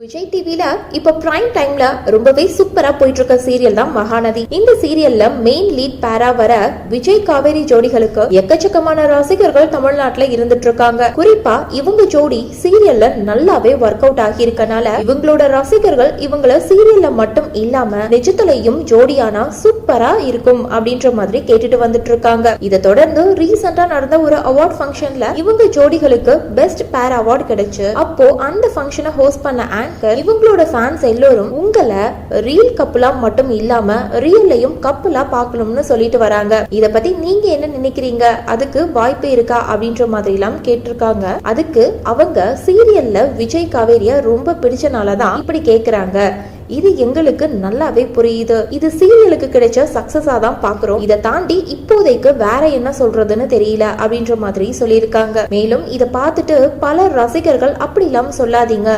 விஜய் டிவில இப்ப பிரைம் டைம்ல ரொம்பவே சூப்பரா போயிட்டு இருக்க சீரியல் தான் மகாநதி. இந்த சீரியல்ல மெயின் லீட் பேரா வர விஜய் காவேரி ஜோடிகளுக்கு எக்கச்சக்கமான ரசிகர்கள் தமிழ்நாட்டுல இருந்துட்டு இருக்காங்க குறிப்பா இவங்க ஜோடி சீரியல்ல நல்லாவே ஒர்க் அவுட் ஆகி இருக்கனால இவங்களோட ரசிகர்கள் இவங்கள சீரியல்ல மட்டும் இல்லாம நிஜத்திலையும் ஜோடியானா சூப்பரா இருக்கும் அப்படின்ற மாதிரி கேட்டுட்டு வந்துட்டு இருக்காங்க இதை தொடர்ந்து ரீசெண்டா நடந்த ஒரு அவார்ட் ஃபங்க்ஷன்ல இவங்க ஜோடிகளுக்கு பெஸ்ட் பேர் அவார்ட் கிடைச்சு அப்போ அந்த ஃபங்க்ஷனை ஹோஸ்ட் பண்ண ஆங்கர் இவங்களோட ஃபேன்ஸ் எல்லோரும் உங்களை ரீல் கப்புலா மட்டும் இல்லாம ரியல்லையும் கப்புலா பார்க்கணும்னு சொல்லிட்டு வராங்க. இத பத்தி நீங்க என்ன நினைக்கிறீங்க? அதுக்கு வாய்ப்பு இருக்கா? அப்படின்ற மாதிரி எல்லாம் கேட்டிருக்காங்க. அதுக்கு அவங்க சீரியல்ல விஜய் காவேரிய ரொம்ப பிடிச்சனாலதான் இப்படி கேக்குறாங்க. இது எங்களுக்கு நல்லாவே புரியுது. இது சீரியலுக்கு கிடைச்ச சக்சஸா தான் பாக்குறோம் இதை தாண்டி இப்போதைக்கு வேற என்ன சொல்றதுன்னு தெரியல அப்படின்ற மாதிரி சொல்லியிருக்காங்க. மேலும் இதை பார்த்துட்டு பல ரசிகர்கள் அப்படி இல்லாம சொல்லாதீங்க.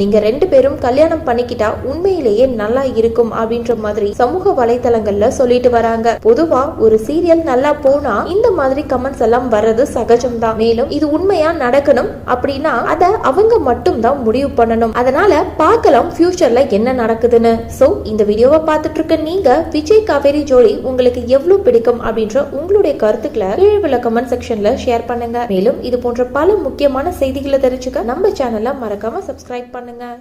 நீங்க ரெண்டு பேரும் கல்யாணம் பண்ணிக்கிட்டா உண்மையிலேயே நல்லா இருக்கும் அப்படின்ற மாதிரி சமூக வலைதளங்கள்ல சொல்லிட்டு வராங்க. பொதுவா ஒரு சீரியல் நல்லா போனா இந்த மாதிரி கமெண்ட்ஸ் எல்லாம் வர்றது சகஜம்தான். மேலும் இது உண்மையா நடக்கணும் அப்படின்னா அத அவங்க மட்டும் தான் முடிவு பண்ணணும். அதனால பார்க்கலாம் ஃபியூச்சர்ல என்ன நடக்குதுன்னு. சோ இந்த வீடியோவை பார்த்துட்டு இருக்க நீங்க விஜய் காவேரி ஜோடி உங்களுக்கு எவ்வளவு பிடிக்கும் அப்படின்ற உங்களுடைய கருத்துக்களை கீழே உள்ள கமெண்ட் செக்ஷன்ல ஷேர் பண்ணுங்க. மேலும் இது போன்ற பல முக்கியமான செய்திகளை தெரிஞ்சுக்க நம்ம சேனலை மறக்காம சப்ஸ்கிரைப் பண்ணுங்க. பண்ணுங்கள்